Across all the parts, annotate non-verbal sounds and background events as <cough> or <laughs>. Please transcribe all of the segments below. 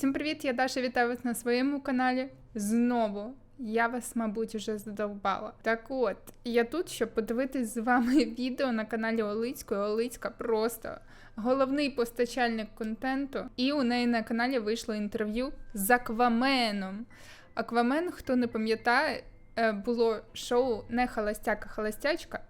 Усім привіт! Я Даша вітаю вас на своєму каналі. Знову я вас, мабуть, уже задовбала. Так от, я тут, щоб подивитись з вами <laughs> відео на каналі Олицької. Олицька просто головний постачальник контенту. І у неї на каналі вийшло інтерв'ю з Акваменом. Аквамен, хто не пам'ятає, е, було шоу не холостяк, а холостячка.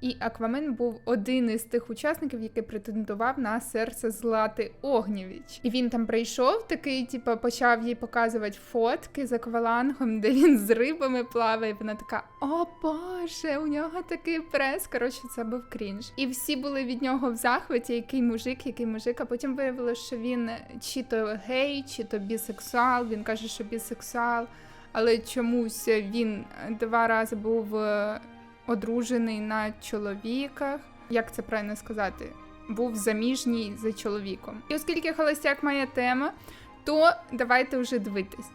І Аквамен був один із тих учасників, який претендував на серце Злати Огнєвіч. І він там прийшов, такий, типу, почав їй показувати фотки з аквалангом, де він з рибами плаває. І вона така: О Боже, у нього такий прес. Коротше, це був крінж. І всі були від нього в захваті, який мужик, який мужик. А потім виявилося, що він чи то гей, чи то бісексуал. Він каже, що бісексуал. Але чомусь він два рази був е, одружений на чоловіках. Як це правильно сказати? Був заміжній за чоловіком. І оскільки холостяк має тема, то давайте вже дивитись.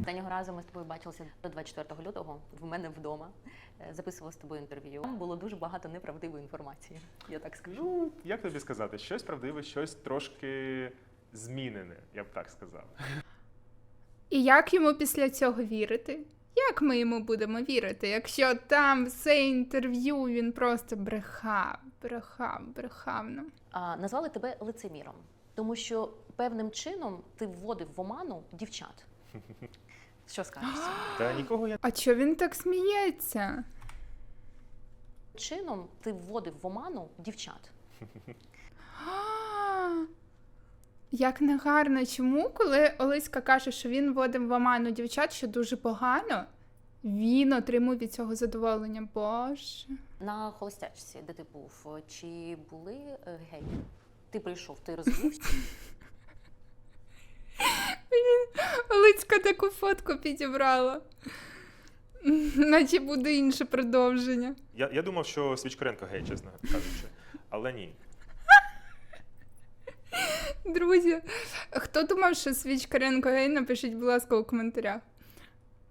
Останнього разу ми з тобою бачилися до 24 лютого в мене вдома. Е, Записувала з тобою інтерв'ю. Там було дуже багато неправдивої інформації. Я так скажу. Ну, як тобі сказати, щось правдиве, щось трошки змінене, я б так сказав. І як йому після цього вірити? Як ми йому будемо вірити, якщо там все інтерв'ю він просто брехав, брехав, брехав нам. А, назвали тебе лицеміром, тому що певним чином ти вводив в оману дівчат. <laughs> Що скажеш? Та нікого я А чого він так сміється? чином ти вводив в оману дівчат. <gasps> <laughs> Як негарно. Чому, коли Олеська каже, що він вводив в оману дівчат, що дуже погано, він отримує від цього задоволення. Боже. На холостячці, де ти був, чи були е, геї? Ти прийшов, ти розвівся. <laughs> Олицька таку фотку підібрала. <laughs> Наче буде інше продовження. Я, я думав, що Свічкоренко гей, чесно кажучи. Але ні. <laughs> Друзі, хто думав, що Свічкаренко гей, напишіть, будь ласка, у коментарях.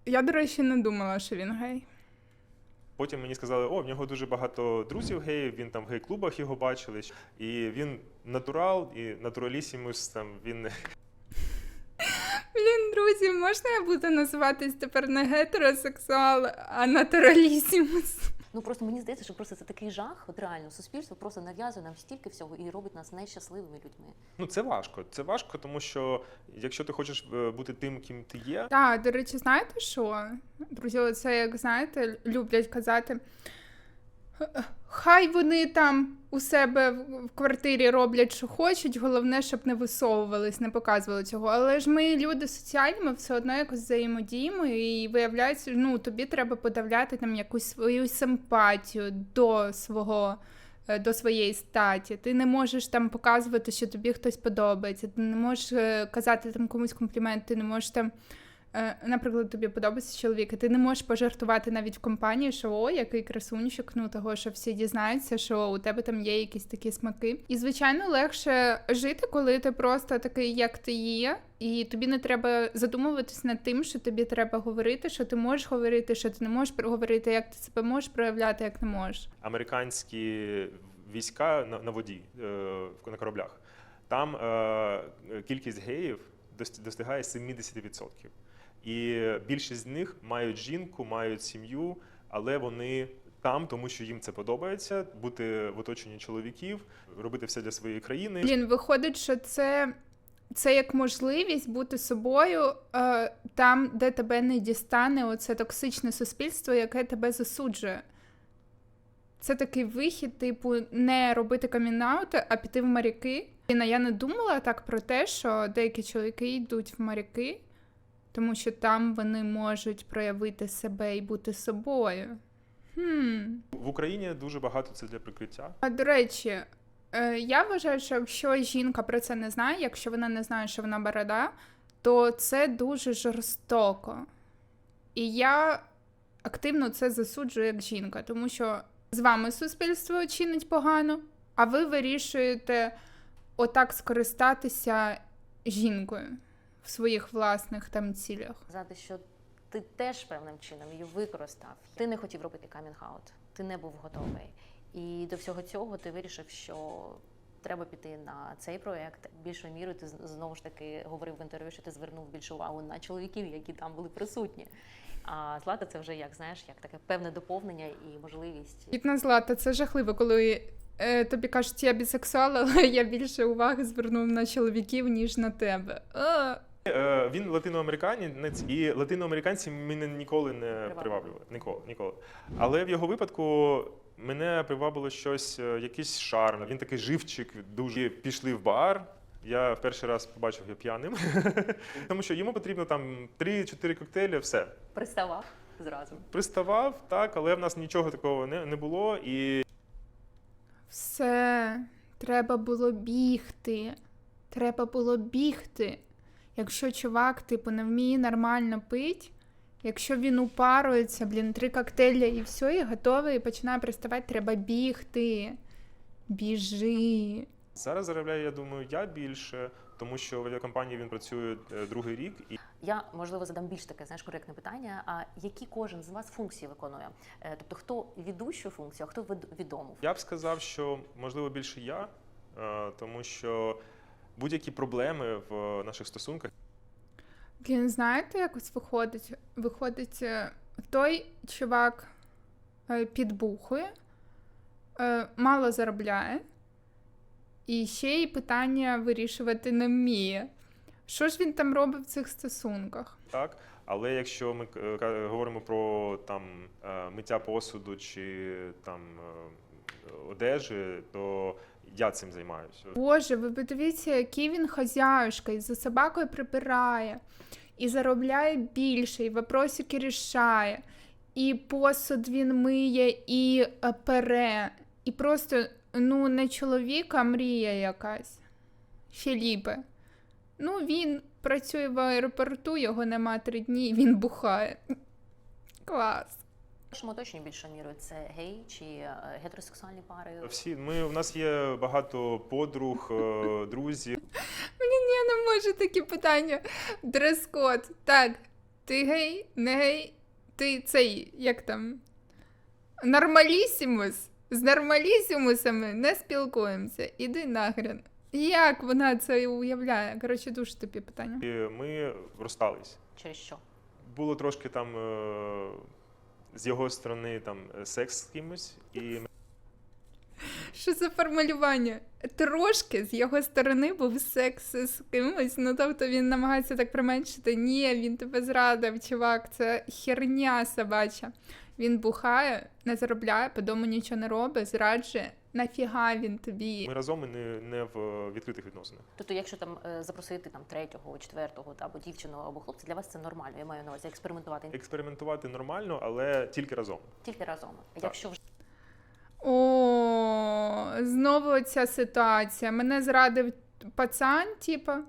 Я, до речі, не думала, що він гей. Потім мені сказали, о, в нього дуже багато друзів геїв, він там в гей-клубах його бачили. І він натурал, і натуралісімус, там він <laughs> Блін, друзі, можна я буду називатись тепер не гетеросексуал, а натуралісімус? Ну просто мені здається, що просто це такий жах. От реально суспільство просто нав'язує нам стільки всього і робить нас нещасливими людьми. Ну, це важко. Це важко, тому що якщо ти хочеш е, бути тим, ким ти є, Так, до речі, знаєте що? Друзі, це як знаєте, люблять казати. Хай вони там у себе в квартирі роблять, що хочуть, головне, щоб не висовувались, не показували цього. Але ж ми люди соціальні, ми все одно якось взаємодіємо, і виявляється, ну тобі треба подавляти там якусь свою симпатію до свого. е, До своєї статі, ти не можеш там показувати, що тобі хтось подобається. Ти не можеш е, казати там комусь комплімент, ти не можеш там, наприклад, тобі подобається чоловік, і ти не можеш пожартувати навіть в компанії, що о, який красунчик, ну того, що всі дізнаються, що у тебе там є якісь такі смаки. І звичайно, легше жити, коли ти просто такий, як ти є, і тобі не треба задумуватись над тим, що тобі треба говорити, що ти можеш говорити, що ти не можеш говорити, як ти себе можеш проявляти, як не можеш. американські війська на, на воді е, на кораблях, там е, кількість геїв дос- достигає 70%. І більшість з них мають жінку, мають сім'ю, але вони там, тому що їм це подобається, бути в оточенні чоловіків, робити все для своєї країни. Блін, виходить, що це, це як можливість бути собою е, там, де тебе не дістане оце токсичне суспільство, яке тебе засуджує. Це такий вихід, типу, не робити камінаути, а піти в моряки. І я не думала так про те, що деякі чоловіки йдуть в моряки, тому що там вони можуть проявити себе і бути собою. Хм. В Україні дуже багато це для прикриття. А до речі, е, я вважаю, що якщо жінка про це не знає, якщо вона не знає, що вона борода, то це дуже жорстоко. І я активно це засуджую як жінка, тому що з вами суспільство чинить погано, а ви вирішуєте отак скористатися жінкою в своїх власних там цілях. Казати, що ти теж певним чином її використав. Ти не хотів робити камінг-аут, ти не був готовий. І до всього цього ти вирішив, що треба піти на цей проект. Більшою мірою ти знову ж таки говорив в інтерв'ю, що ти звернув більше увагу на чоловіків, які там були присутні. А Злата це вже як знаєш, як таке певне доповнення і можливість. Бідна Злата, це жахливо, коли е, тобі кажуть, я бісексуал, <laughs> але я більше уваги звернув на чоловіків, ніж на тебе. А, Він латиноамериканець, і латиноамериканці мене ніколи не Приваблювали. приваблювали. Ніколи, ніколи. Але в його випадку мене привабило щось, е, якийсь шарм. Він такий живчик, дуже пішли в бар. Я в перший раз побачив його п'яним, <laughs> тому що йому потрібно там 3-4 коктейлі, все. Приставав зразу. Приставав, так, але в нас нічого такого не, не було. І все, треба було бігти. Треба було бігти. Якщо чувак, типу, не вміє нормально пити, якщо він упарується, блін, три коктейля і все, і готовий, і починає приставати, треба бігти. Біжи. зараз заробляю, я думаю, я більше, тому що в авіакомпанії він працює е, другий рік, і Я можливо задам більш таке знаєш коректне питання. А які кожен з вас функції виконує? Е, Тобто, хто ведущу функцію, а хто відому? Я б сказав, що можливо більше я, е, тому що будь-які проблеми в наших стосунках Блін, знаєте, як ось виходить? Виходить, е, той чувак е, підбухує, е, мало заробляє, і ще й питання вирішувати не вміє. Що ж він там робить в цих стосунках? так. Але якщо ми е, говоримо про там е, миття посуду чи там е, одежі, то я цим займаюся. Боже, ви подивіться, який він хазяюшка, і за собакою прибирає, і заробляє більше, і вопросики рішає, і посуд він миє, і е, пере. І просто, ну, не чоловік, а мрія якась. Філіпе. Ну, він працює в аеропорту, його нема три дні, і він бухає. Клас. В нашому оточенні більшою мірою це гей чи е, гетеросексуальні пари. Всі ми у нас є багато подруг, е, <laughs> друзів. Я не можу такі питання. Дрес-код. Так, ти гей, не гей, ти цей, як там? Нормалісімус. З нормалісімусами не спілкуємося. Іди нахрен. Як вона це уявляє? Коротше, дуже тобі питання. І ми розстались. Через що? Було трошки там е, з його сторони там е, секс з кимось, і Що за формулювання? Трошки з його сторони був секс з кимось. Ну тобто він намагається так применшити. Ні, він тебе зрадив, чувак, це херня собача. Він бухає, не заробляє, по дому нічого не робить, зраджує. Нафіга він тобі? ми разом і не, не в відкритих відносинах. Тобто, якщо там е, запросити там третього, четвертого та або дівчину або хлопця, для вас це нормально. Я маю на увазі експериментувати Експериментувати нормально, але тільки разом. тільки разом. Якщо вже О, знову ця ситуація. Мене зрадив пацан, типа,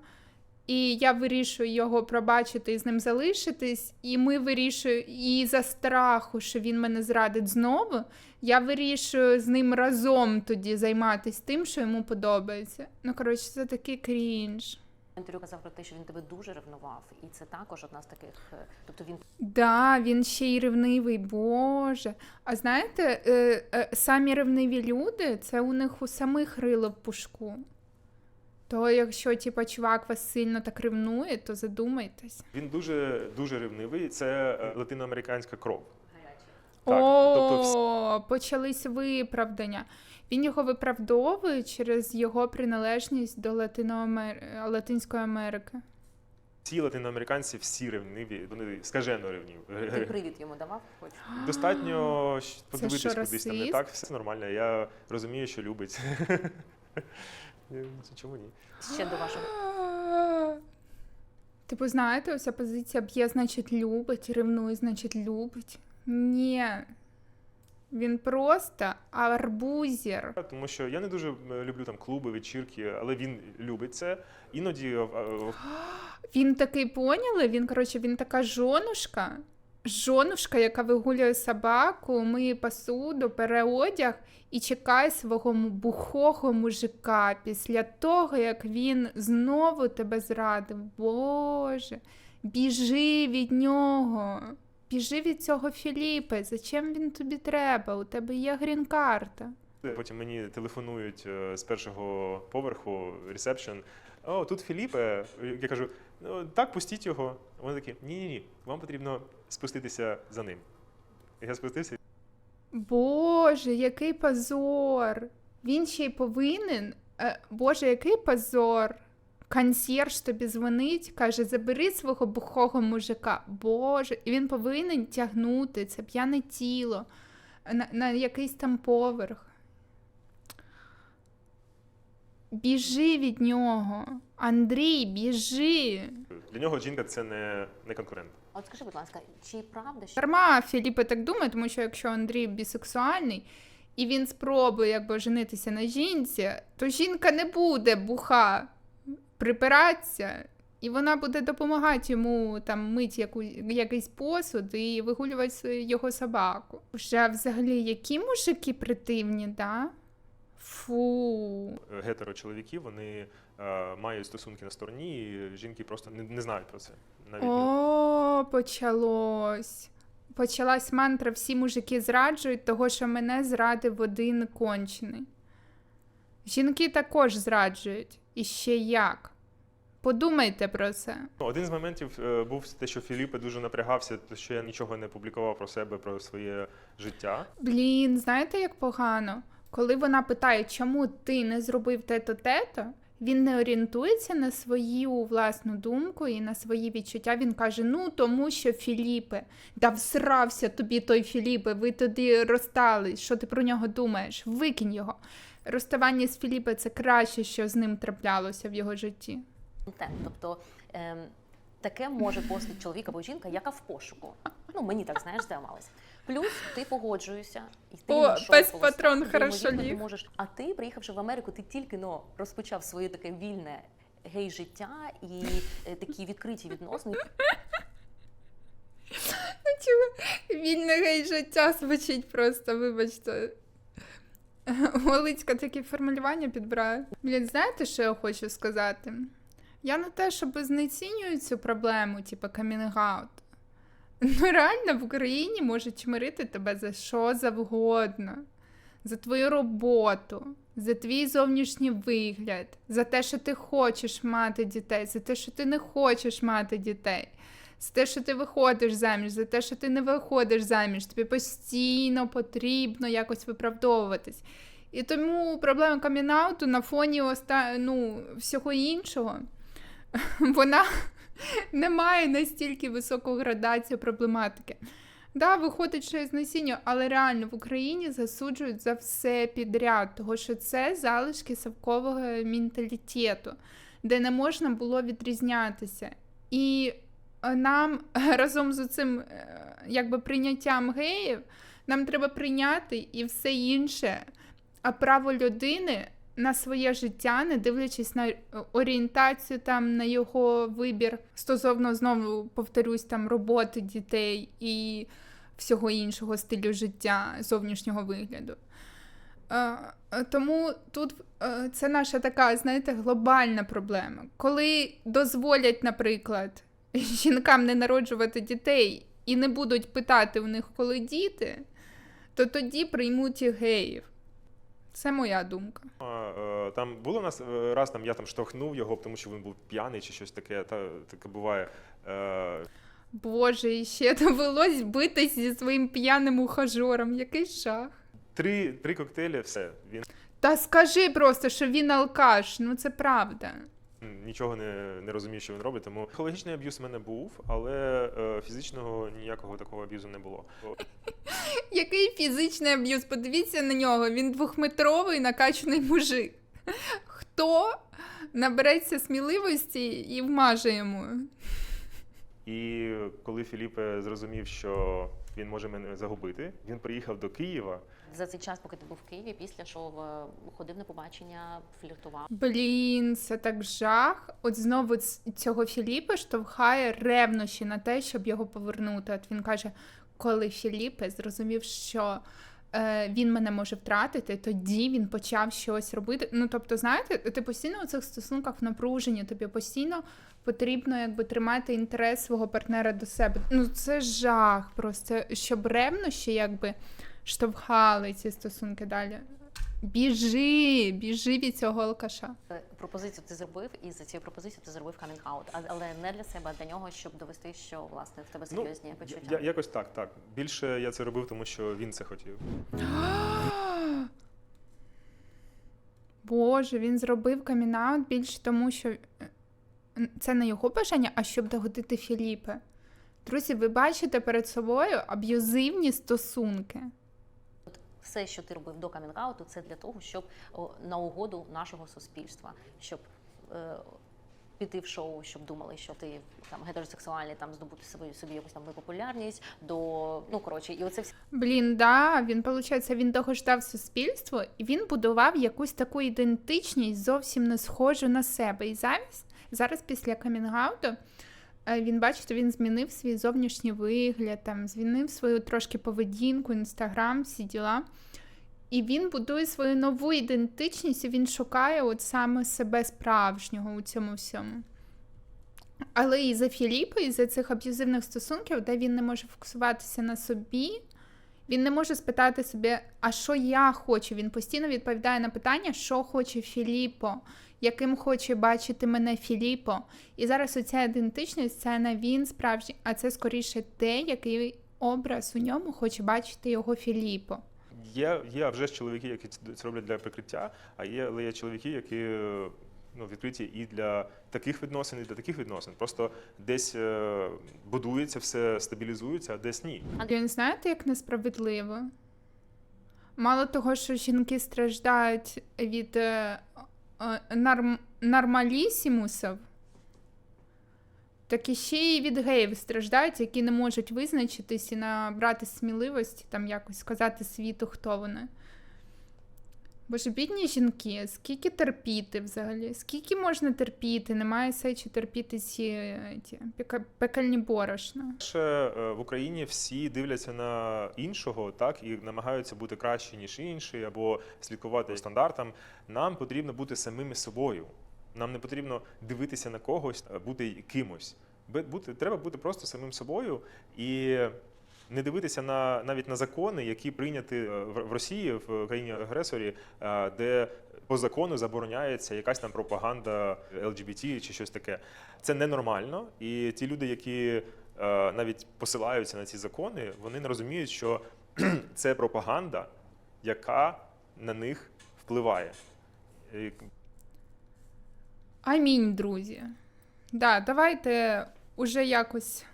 і я вирішую його пробачити і з ним залишитись. І ми вирішуємо, і за страху, що він мене зрадить знову, я вирішую з ним разом тоді займатися тим, що йому подобається. Ну, коротше, це такий крінж. інтерв'ю казав про те, що він тебе дуже ревнував, і це також одна з таких. е, Тобто він Да, він ще й ревнивий, Боже. А знаєте, е, е, самі ревниві люди, це у них у самих рило в пушку. То якщо, типа, чувак вас сильно так ревнує, то задумайтесь. Він дуже дуже ревнивий. Це е, латиноамериканська кров. Так, О, тобто вс- почались виправдання. Він його виправдовує через його приналежність до Латиноамер... Латинської Америки. Ці латиноамериканці всі ревниві, вони скажено ревниві. Ти привід йому давав, хоч <gasps> Достатньо подивитись кудись там не так, все нормально. Я розумію, що любить. <laughs> Я- Чому ні? ще до вашого <gasps> Типу, знаєте, оця позиція б'є, значить, любить, ревнує, значить, любить. Ні. Він просто арбузер. Тому що я не дуже люблю там клуби, вечірки, але він любить це. Іноді <gasps> Він такий поняли, він, коротше, він така жонушка. Жонушка, яка вигулює собаку, миє посуду, пере одяг і чекає свого бухого мужика після того, як він знову тебе зрадив. Боже, біжи від нього. Біжи від цього Філіпа. Зачем він тобі треба? У тебе є грін-карта. Потім мені телефонують е, з першого поверху ресепшн. О, тут Філіпе. Я кажу, ну так, пустіть його. Вони такі, ні, ні, ні, вам потрібно спуститися за ним. Я спустився. Боже, який позор! Він ще й повинен. Е, Боже, який позор! Консьєрж тобі дзвонить, каже, забери свого бухого мужика. Боже, і він повинен тягнути це п'яне тіло на, на якийсь там поверх. Біжи від нього. Андрій, біжи. Для нього жінка це не, не конкурент. А От скажи, будь ласка, чи правда, що Дарма Філіппе так думає, тому що якщо Андрій бісексуальний і він спробує якби женитися на жінці, то жінка не буде буха припиратися, і вона буде допомагати йому там мити яку, якийсь посуд і вигулювати його собаку. Вже взагалі які мужики притивні, да? Фу. Гетерочоловіки вони е, мають стосунки на стороні, і жінки просто не, не знають про це. Навіть не- О, почалось. Почалась мантра, всі мужики зраджують, того, що мене зрадив один кончений. Жінки також зраджують. І ще як. Подумайте про це. Ну, Один з моментів е, був те, що Філіппе дуже напрягався, те, що я нічого не публікував про себе, про своє життя. Блін, знаєте, як погано? Коли вона питає, чому ти не зробив те-то, те-то, він не орієнтується на свою власну думку і на свої відчуття. Він каже: ну тому що Філіпе, да всрався тобі той Філіпе, ви тоді розстались. Що ти про нього думаєш? Викинь його. Розставання з Філіпе це краще, що з ним траплялося в його житті. Тобто ем, таке може постити чоловік або жінка, яка в пошуку. Ну мені так знаєш, здавалось. Плюс ти погоджуєшся, і ти О, пес патрон хорошо ти можеш. А ти, приїхавши в Америку, ти тільки но розпочав своє таке вільне гей-життя і е, такі відкриті відносини. Вільне гей життя звучить просто, вибачте. Голицька такі формулювання підбирає. Блін, знаєте, що я хочу сказати? Я не те, щоб знецінюю цю проблему, типу камінг-аут. Ну, реально в Україні можуть чмирити тебе за що завгодно. За твою роботу, за твій зовнішній вигляд, за те, що ти хочеш мати дітей, за те, що ти не хочеш мати дітей за те, що ти виходиш заміж, за те, що ти не виходиш заміж, тобі постійно потрібно якось виправдовуватись. І тому проблема камінауту на фоні оста... ну, всього іншого, <laughs> вона не має настільки високу градацію проблематики. Да, виходить, що із насіння, але реально в Україні засуджують за все підряд, тому що це залишки совкового менталітету, де не можна було відрізнятися. І е, нам <laughs> разом з цим е, якби прийняттям геїв нам треба прийняти і все інше. А право людини на своє життя, не дивлячись на е, орієнтацію, там на його вибір стосовно знову повторюсь, там роботи дітей і всього іншого стилю життя, зовнішнього вигляду. Е, е, Тому тут це наша така, знаєте, глобальна проблема. Коли дозволять, наприклад, <laughs> жінкам не народжувати дітей і не будуть питати у них, коли діти, то тоді приймуть і геїв. Це моя думка. А, е, Там було нас е, раз там я там штовхнув його, тому що він був п'яний чи щось таке. Та таке буває. Е, Боже, і ще <laughs> довелось битись зі своїм п'яним ухажором. Який жах. Три, три коктейлі, все. Він Та скажи просто, що він алкаш, ну це правда. Нічого не, не розумів, що він робить. Тому психологічний аб'юз в мене був, але е, фізичного ніякого такого аб'юзу не було. <laughs> Який фізичний аб'юз? Подивіться на нього. Він двохметровий накачаний мужик. Хто набереться сміливості і вмаже йому? І коли Філіппе зрозумів, що він може мене загубити, він приїхав до Києва. За цей час, поки ти був в Києві, після що е, ходив на побачення, фліртував. Блін, це так жах. От знову цього Філіпа штовхає ревнощі на те, щоб його повернути. От він каже: коли Філіпе зрозумів, що е, він мене може втратити, тоді він почав щось робити. Ну тобто, знаєте, ти постійно у цих стосунках в напруженні, тобі постійно потрібно якби тримати інтерес свого партнера до себе. Ну це жах, просто щоб ревнощі якби штовхали ці стосунки далі. Біжи, біжи від цього алкаша. Е, Пропозицію ти зробив, і за цією пропозицією ти зробив камінг-аут, але не для себе, а для нього, щоб довести, що власне в тебе серйозні Ну, почуття. я, якось так, так. Більше я це робив, тому що він це хотів. <gasps> Боже, він зробив камінаут більше тому, що е, це не його бажання, а щоб догодити Філіпе. Друзі, ви бачите перед собою аб'юзивні стосунки. Все, що ти робив до камінг-ауту, це для того, щоб о, на угоду нашого суспільства, щоб е, піти в шоу, щоб думали, що ти там гетеросексуальний, там здобути собі, собі якусь там популярність, до ну коротше, і оце всі Блін, да, він, виходить, він догождав суспільство, і він будував якусь таку ідентичність, зовсім не схожу на себе. І зараз, зараз після камінгауту, е, він, бачите, він змінив свій зовнішній вигляд, там, змінив свою трошки поведінку, інстаграм, всі діла. І він будує свою нову ідентичність, і він шукає от саме себе справжнього у цьому всьому. Але і за Філіпа, і за цих аб'юзивних стосунків, де він не може фокусуватися на собі, він не може спитати собі, а що я хочу. Він постійно відповідає на питання, що хоче Філіппо, яким хоче бачити мене Філіппо. І зараз оця ідентичність це не він справжній, а це скоріше те, який образ у ньому хоче бачити його Філіппо. Є, є вже ж чоловіки, які це роблять для прикриття, а є, але є чоловіки, які е, ну, відкриті і для таких відносин, і для таких відносин. Просто десь е, будується, все стабілізується, а десь ні. Він знаєте, як несправедливо? Мало того, що жінки страждають від е, е, норм, нормалісімусів, так і ще й від геїв страждають, які не можуть визначитись і набрати сміливості, там якось сказати світу, хто вони. Боже, бідні жінки, скільки терпіти взагалі? Скільки можна терпіти? Немає сечі терпіти ці, ті пекельні борошна. Ще е, в Україні всі дивляться на іншого, так і намагаються бути краще ніж інший, або слідкувати стандартам. Нам потрібно бути самими собою. Нам не потрібно дивитися на когось, бути кимось. Бути треба бути просто самим собою і не дивитися на навіть на закони, які прийняті е, в Росії, в країні агресорі, е, де по закону забороняється якась там пропаганда ЛГБТ чи щось таке. Це ненормально. І ті люди, які е, навіть посилаються на ці закони, вони не розуміють, що <clears throat> це пропаганда, яка на них впливає. Амінь, друзі. Да, давайте уже якось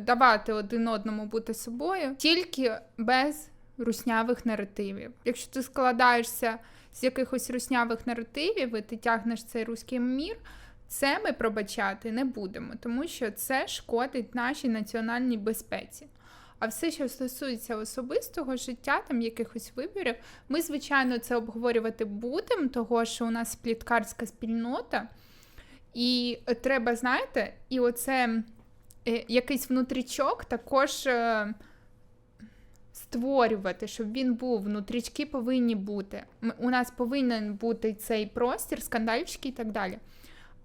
давати один одному бути собою, тільки без руснявих наративів. Якщо ти складаєшся з якихось руснявих наративів і ти тягнеш цей руський мір, це ми пробачати не будемо, тому що це шкодить нашій національній безпеці. А все, що стосується особистого життя, там якихось виборів, ми, звичайно, це обговорювати будемо, того що у нас пліткарська спільнота. І треба, знаєте, і оце якийсь внутрічок також е, створювати, щоб він був. Внутрічки повинні бути. У нас повинен бути цей простір, скандальчики і так далі.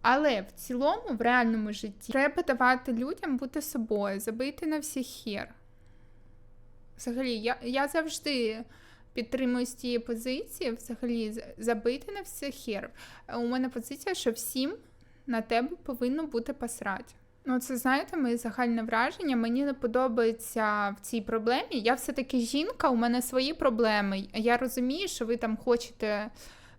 Але в цілому, в реальному житті, треба давати людям бути собою, забити на всіх хер. Взагалі, я, я завжди підтримую з тієї позиції, взагалі, забити на всіх хер. Е, У мене позиція, що всім на тебе повинно бути посрать. Ну, це знаєте, моє загальне враження. Мені не подобається в цій проблемі. Я все-таки жінка, у мене свої проблеми. Я розумію, що ви там хочете,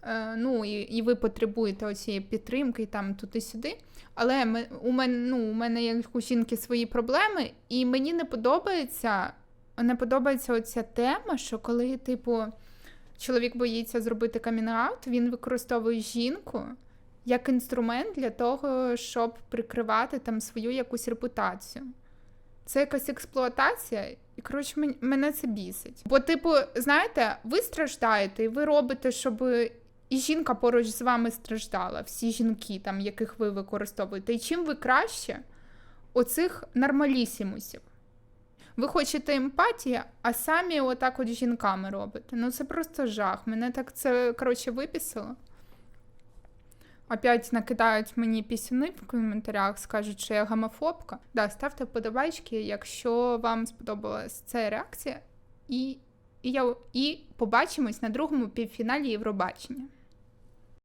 е, ну і, і ви потребуєте оцієї підтримки, там туди-сюди. Але ми, у мене ну, у мене є у жінки свої проблеми, і мені не подобається, не подобається оця тема, що коли, типу, чоловік боїться зробити камінг-аут, він використовує жінку як інструмент для того, щоб прикривати там свою якусь репутацію. Це якась експлуатація, і коротше, мене це бісить. Бо, типу, знаєте, ви страждаєте, і ви робите, щоб і жінка поруч з вами страждала, всі жінки, там, яких ви використовуєте. І чим ви краще оцих нормалісімусів? Ви хочете емпатії, а самі отак от жінками робите. Ну це просто жах. Мене так це коротше випісило. Опять накидають мені пісюни в коментарях, скажуть, що я гомофобка. Да, ставте подобайки, якщо вам сподобалась ця реакція. І І я і побачимось на другому півфіналі Євробачення.